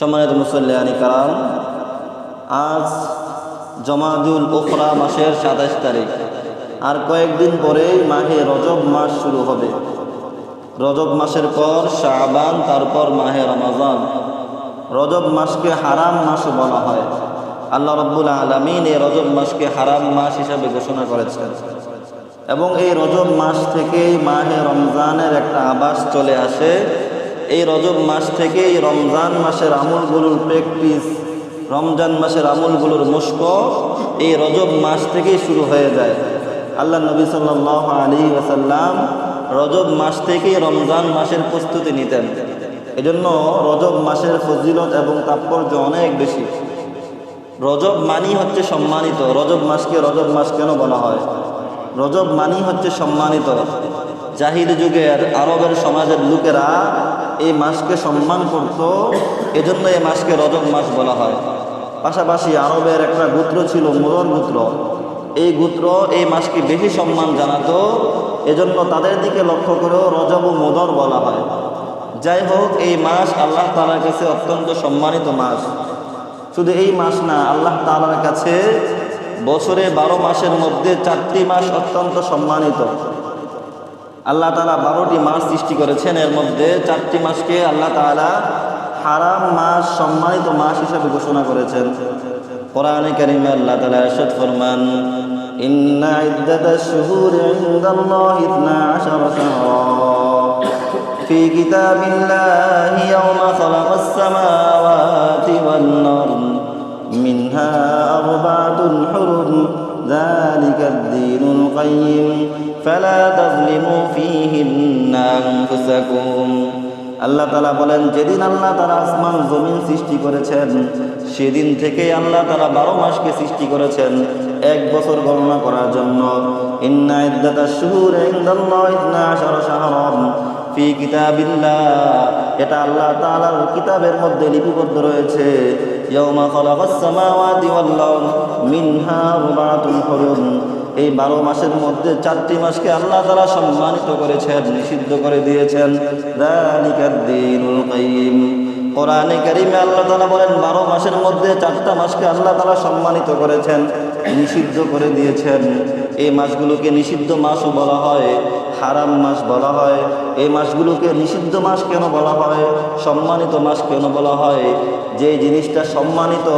সম্মানিত মুসল্লিয়ানি কারাম আজ জমাদুল ওখরা মাসের সাতাশ তারিখ। আর কয়েকদিন পরেই মাহে রজব মাস শুরু হবে। রজব মাসের পর শাবান, তারপর মাহে রমাজান। রজব মাসকে হারাম মাস বলা হয়। আল্লাহ রব্বুল আলমিন এই রজব মাসকে হারাম মাস হিসাবে ঘোষণা করেছেন। এবং এই রজব মাস থেকেই মাহে রমজানের একটা আবাস চলে আসে। এই রজব মাস থেকেই রমজান মাসের আমলগুলোর প্র্যাকটিস রমজান মাসের আমলগুলোর মুস্ক এই রজব মাস থেকেই শুরু হয়ে যায়। আল্লাহ নবী সাল্লাহ আলী ওসাল্লাম রজব মাস থেকেই রমজান মাসের প্রস্তুতি নিতেন। এজন্য রজব মাসের ফজিলত এবং তাৎপর্য অনেক বেশি। রজব মানি হচ্ছে সম্মানিত। রজব মাসকে রজব মাস কেন বলা হয়? রজব মানি হচ্ছে সম্মানিত। জাহির যুগের আরবের সমাজের লোকেরা এই মাসকে সম্মান করত, এজন্য এই মাসকে রজব মাস বলা হয়। পাশাপাশি আরবের একটা গোত্র ছিল মোদর গোত্র। এই গোত্র এই মাসকে বেশি সম্মান জানাতো, এজন্য তাদের দিকে লক্ষ্য করেও রজব ও মোদর বলা হয়। যাই হোক, এই মাস আল্লাহ তালার কাছে অত্যন্ত সম্মানিত মাস। শুধু এই মাস না, আল্লাহ তালার কাছে বছরে বারো মাসের মধ্যে চারটি মাস অত্যন্ত সম্মানিত। আল্লাহ তালা বারোটি মাস সৃষ্টি করেছেন এর মধ্যে চারটি মাসকে আল্লাহ তালা হারাম মাস সম্মানিত মাস হিসাবে ঘোষণা করেছেন কোরআনে কারিমে আল্লাহ তালা এরশাদ ফরমান إن عدة الشهور عند الله اثنا عشر شهرا في كتاب الله يوم خلق السماوات والأرض منها أربعة حرم ذلك الدين القيم فلا تظلموا فيهن أنفسكم আল্লাহ তালা বলেন যেদিন আল্লাহ তারা আসমান জমিন সৃষ্টি করেছেন সেদিন থেকে আল্লাহ তারা বারো মাসকে সৃষ্টি করেছেন এক বছর গণনা করার জন্য ইন্না ইদ্দাতা শুহুর ইনদাল্লাহ ইসনা আশারা শাহরান ফি কিতাবিল্লাহ এটা আল্লাহ তাআলার কিতাবের মধ্যে লিপিবদ্ধ রয়েছে ইয়াউমা খালাকাস সামাওয়াতি ওয়াল আরদ মিনহা আরবাতুন হুরুম এই বারো মাসের মধ্যে চারটি মাসকে আল্লাহ তারা সম্মানিত করেছেন, নিষিদ্ধ করে দিয়েছেন। রানিকার দিন কোরআনে কারিমে আল্লাহ তালা বলেন, বারো মাসের মধ্যে চারটা মাসকে আল্লাহ তালা সম্মানিত করেছেন, নিষিদ্ধ করে দিয়েছেন। এই মাসগুলোকে নিষিদ্ধ মাসও বলা হয়, হারাম মাস বলা হয়। এই মাসগুলোকে নিষিদ্ধ মাস কেন বলা হয়, সম্মানিত মাস কেন বলা হয়? যে জিনিসটা সম্মানিত,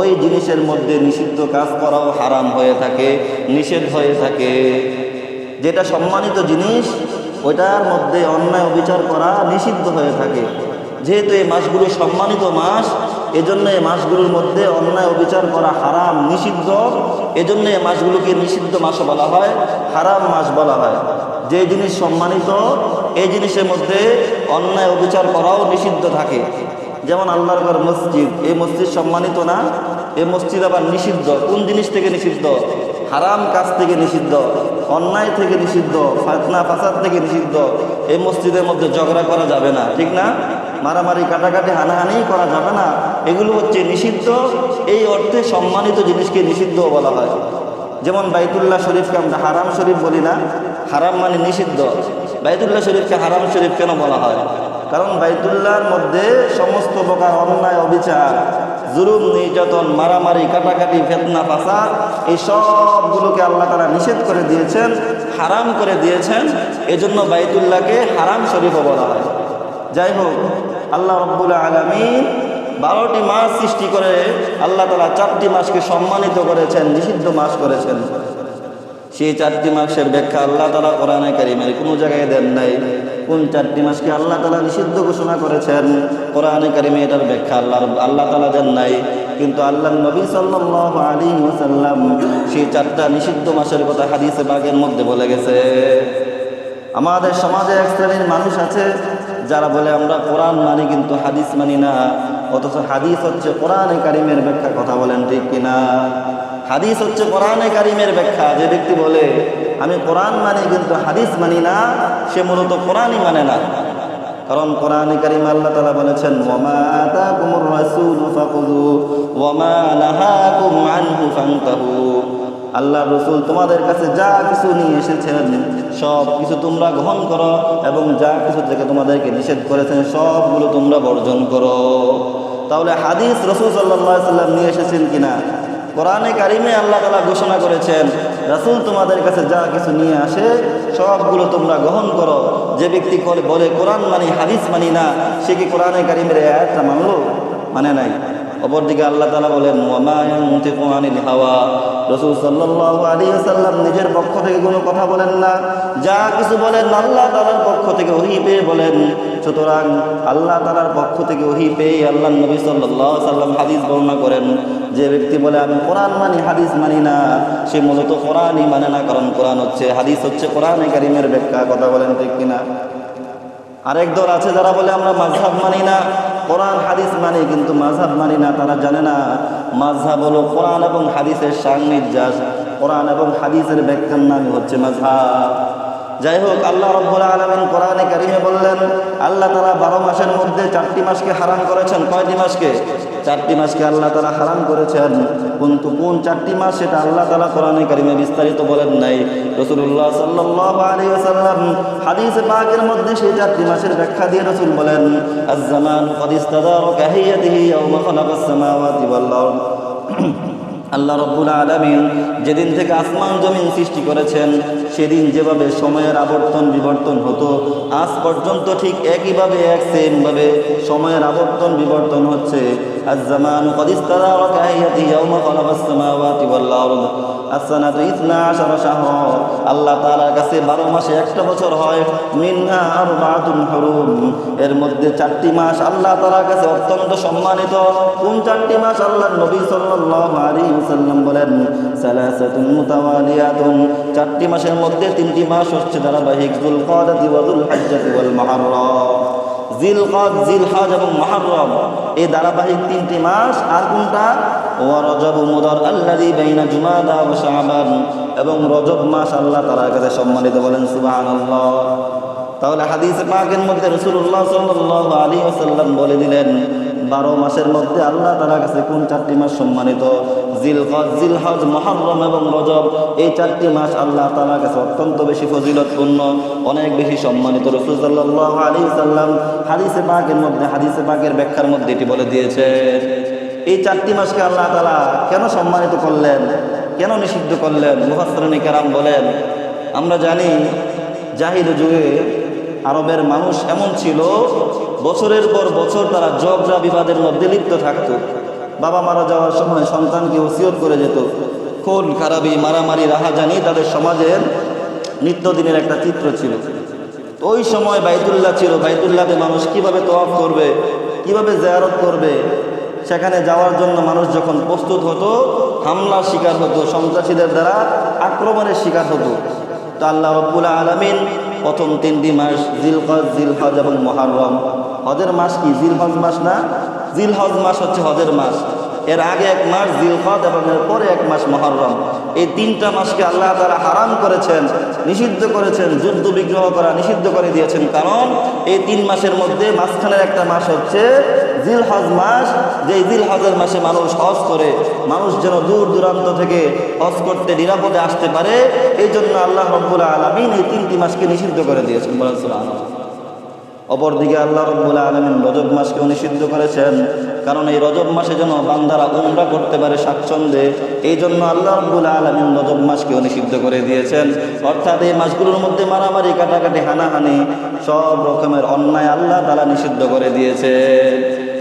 ওই জিনিসের মধ্যে নিষিদ্ধ কাজ করাও হারাম হয়ে থাকে, নিষেধ হয়ে থাকে। যেটা সম্মানিত জিনিস, ওইটার মধ্যে অন্যায় অবিচার করা নিষিদ্ধ হয়ে থাকে। যেহেতু এই মাসগুলো সম্মানিত মাস এজন্য এই মাসগুলোর মধ্যে অন্যায় অবিচার করা হারাম নিষিদ্ধ। এজন্য এই মাসগুলোকে নিষিদ্ধ মাস বলা হয়, হারাম মাস বলা হয়। যে জিনিস সম্মানিত, এই জিনিসের মধ্যে অন্যায় অবিচার করাও নিষিদ্ধ থাকে। যেমন আল্লাহর ঘর মসজিদ, এই মসজিদ সম্মানিত না, এই মসজিদ আবার নিষিদ্ধ। কোন জিনিস থেকে নিষিদ্ধ? হারাম কাজ থেকে নিষিদ্ধ, অন্যায় থেকে নিষিদ্ধ, ফাতনা, ফাসাদ থেকে নিষিদ্ধ। এই মসজিদের মধ্যে ঝগড়া করা যাবে না, ঠিক না? মারামারি, কাটাকাটি, হানাহানি করা যাবে না। এগুলো হচ্ছে নিষিদ্ধ। এই অর্থে সম্মানিত জিনিসকে নিষিদ্ধ বলা হয়। যেমন বাইতুল্লাহ শরীফকে আমরা হারাম শরীফ বলি না। হারাম মানে নিষিদ্ধ। বাইতুল্লাহ শরীফকে হারাম শরীফ কেন বলা হয়? কারণ বাইতুল্লাহর মধ্যে সমস্ত প্রকার অন্যায়, অবিচার, জুলুম, নির্যাতন, মারামারি, কাটাকাটি, ফেতনা, ফাসাদ, এই সবগুলোকে আল্লাহ তারা নিষেধ করে দিয়েছেন, হারাম করে দিয়েছেন। এজন্য বাইতুল্লাহকে হারাম শরীফও বলা হয়। যাই হোক আল্লাহ রব্বুল আলমিন বারোটি মাস সৃষ্টি করে আল্লাহ তালা চারটি মাসকে সম্মানিত করেছেন, নিষিদ্ধ মাস করেছেন। সেই চারটি মাসের ব্যাখ্যা আল্লাহ তালা কোরআনে কারিমের কোনো জায়গায় দেন নাই। কোন চারটি মাসকে আল্লাহ তালা নিষিদ্ধ ঘোষণা করেছেন, কোরআনে কারিমে এটার ব্যাখ্যা আল্লাহ আল্লাহ তালা দেন নাই। কিন্তু আল্লাহ নবী সাল্লাহ আলী ওসাল্লাম সেই চারটা নিষিদ্ধ মাসের কথা হাদিসে বাগের মধ্যে বলে গেছে। আমাদের সমাজে এক শ্রেণির মানুষ আছে যারা বলে আমরা কোরআন মানি কিন্তু হাদিস মানি না, অথচ হাদিস হচ্ছে কোরআনে কারিমের ব্যাখ্যা কথা বলেন ঠিক কিনা? হাদিস হচ্ছে কোরআনে কারিমের ব্যাখ্যা, যে ব্যক্তি বলে, আমি কোরআন মানি কিন্তু হাদিস মানি না সে মূলত কোরআনই মানে না। কারণ কোরআনে কারিম আল্লাহ তালা বলেছেন ফান্তাহু। আল্লাহ রসুল তোমাদের কাছে যা কিছু নিয়ে এসেছেন, সব কিছু তোমরা গ্রহণ করো এবং যা কিছু থেকে তোমাদেরকে নিষেধ করেছেন, সবগুলো তোমরা বর্জন করো। তাহলে হাদিস রসুল সাল্লাহ সাল্লাম নিয়ে এসেছেন কিনা? কোরআনে কারিমে আল্লাহ তালা ঘোষণা করেছেন, রাসুল তোমাদের কাছে যা কিছু নিয়ে আসে, সবগুলো তোমরা গ্রহণ করো। যে ব্যক্তি বলে কোরআন মানি, হাদিস মানি না, সে কি কোরআনে কারিমের আয়াতটা মানলো? মানে নাই। অপরদিকে আল্লাহ তালা বলেন আনিল হাওয়া। রসুল সাল্লাল্লাহু আলাইহি সাল্লাম নিজের পক্ষ থেকে কোনো কথা বলেন না। যা কিছু বলেন, আল্লাহ তাআলার পক্ষ থেকে ওহি পেয়ে বলেন। সুতরাং আল্লাহ তাআলার পক্ষ থেকে ওহি পেয়ে আল্লাহ নবী আলাইহি সাল্লাম হাদিস বর্ণনা করেন। যে ব্যক্তি বলে, আমি কোরআন মানি, হাদিস মানি না, সে মূলত কোরআনই মানে না, কারণ কোরআন হচ্ছে, হাদিস হচ্ছে কোরআনে কারিমের ব্যাখ্যা। কথা বলেন ঠিক কিনা? আরেক দল আছে যারা বলে, আমরা মাঝহাব মানি না। কোরআন, হাদিস মানে কিন্তু মাঝহাব মানে না, তারা জানে না। মাঝহাব হলো কোরআন এবং হাদিসের সাংনির্যাস কোরআন এবং হাদিসের ব্যাখ্যার নামই হচ্ছে মাঝহাব যাই হোক, আল্লাহ রব্বুল আলমিন কোরআনে কারিমে বললেন, আল্লাহ তারা বারো মাসের মধ্যে চারটি মাসকে হারাম করেছেন। কয়টি মাসকে? চারটি মাসকে আল্লাহ তালা হারাম করেছেন। কিন্তু কোন চারটি মাস সেটা আল্লাহ তালা কোরআনে কারিমে বিস্তারিত বলেন নাই। রসুল্লাহ সাল্লাম হাদিস পাকের মধ্যে সেই চারটি মাসের ব্যাখ্যা দিয়ে রসুল বলেন, আজ্জামান কদিস্তাদার কাহিয়াতিহি, ইয়াউমা খালাকাস আল্লাহ রব্বুল আলমিন যেদিন থেকে আসমান জমিন সৃষ্টি করেছেন সেদিন যেভাবে সময়ের আবর্তন বিবর্তন হতো আজ পর্যন্ত ঠিক একইভাবে এক সেমভাবে সময়ের আবর্তন বিবর্তন হচ্ছে الزمان قد استدار كهيئته يوم خلق السماوات والأرض السنة إثنا عشر شهرا আল্লাহ তাআলার কাছে বারো মাসে একটা বছর হয় মিনহা আরবাতুন হুরুম এর মধ্যে চারটি মাস আল্লাহ তাআলার কাছে অত্যন্ত সম্মানিত কোন চারটি মাস আল্লাহ নবী সাল্লাল্লাহু আলাইহি ওয়াসাল্লাম বলেন, সালাসাতুন মুতাওয়ালিয়াতুন। চারটি মাসের মধ্যে তিনটি মাস হচ্ছে ধারাবাহিক যুলকাদাতি ওয়া যুলহজ্জাতি ওয়াল মুহররম। জিলকদ, জিলহজ এবং মহারম এই ধারাবাহিক তিনটি মাস আর কোনটা? রজব বাইনা জুমাদা এবং রজব মাস আল্লাহ তালার কাছে সম্মানিত বলেন, সুবহানাল্লাহ। তাহলে হাদিসে পাকের মধ্যে রসুল্লাহ সাল্লাল্লাহু আলী ওসাল্লাম বলে দিলেন, বারো মাসের মধ্যে আল্লাহ তালার কাছে কোন চারটি মাস সম্মানিত? জিলহজ জিলহজ মহরম এবং রজব, এই চারটি মাস আল্লাহ তালার কাছে অত্যন্ত বেশি ফজিলতপূর্ণ, অনেক বেশি সম্মানিত রসুল সাল্লাহ আলী সাল্লাম হাদিসে পাকের মধ্যে, হাদিসে পাকের ব্যাখ্যার মধ্যে এটি বলে দিয়েছে। এই চারটি মাসকে আল্লাহ তালা কেন সম্মানিত করলেন? কেন নিষিদ্ধ করলেন? মুহাসরণী কারাম বলেন, আমরা জানি জাহিদ যুগে আরবের মানুষ এমন ছিল, বছরের পর বছর তারা ঝগড়া বিবাদের মধ্যে লিপ্ত থাকতো। বাবা মারা যাওয়ার সময় সন্তানকে ওসিয়ত করে যেত। খুন, খারাপি, মারামারি, রাহাজানি তাদের সমাজের নিত্যদিনের একটা চিত্র ছিল। ওই সময় বাইতুল্লাহ ছিল। বাইতুল্লাহতে মানুষ কীভাবে তোয়াফ করবে, কীভাবে জায়ারত করবে, সেখানে যাওয়ার জন্য মানুষ যখন প্রস্তুত হতো, হামলার শিকার হতো, সন্ত্রাসীদের দ্বারা আক্রমণের শিকার হতো। তো আল্লাহ রব্বুল আলমিন প্রথম তিনটি মাস জিলহজ জিলহজ এবং মহারম হজের মাস কি? জিলহজ মাস না? জিলহজ মাস হচ্ছে হজের মাস। এর আগে এক মাস জিলহদ এবং এর পরে এক মাস মহরম। এই তিনটা মাসকে আল্লাহ তারা হারাম করেছেন, নিষিদ্ধ করেছেন, যুদ্ধ বিগ্রহ করা নিষিদ্ধ করে দিয়েছেন। কারণ এই তিন মাসের মধ্যে মাঝখানের একটা মাস হচ্ছে জিল জিলহজ মাস যে জিলহজের মাসে মানুষ হজ করে, মানুষ যেন দূর দূরান্ত থেকে হজ করতে নিরাপদে আসতে পারে এই জন্য আল্লাহ রব্বুল আলমিন এই তিনটি মাসকে নিষিদ্ধ করে দিয়েছেন। সুবহানাল্লাহ। অপরদিকে আল্লাহ রব্বুল আলমিন রজব মাসকেও নিষিদ্ধ করেছেন। কারণ এই রজব মাসে যেন বান্দারা উমরা করতে পারে স্বাচ্ছন্দ্যে এই জন্য আল্লাহ রব্বুল আলমিন রজব মাসকেও নিষিদ্ধ করে দিয়েছেন। অর্থাৎ এই মাসগুলোর মধ্যে মারামারি, কাটাকাটি, হানাহানি সব রকমের অন্যায় আল্লাহ তালা নিষিদ্ধ করে দিয়েছে।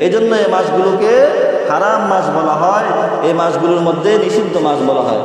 এই জন্য এই মাসগুলোকে হারাম মাস বলা হয়। এই মাসগুলোর মধ্যে নিষিদ্ধ মাস বলা হয়।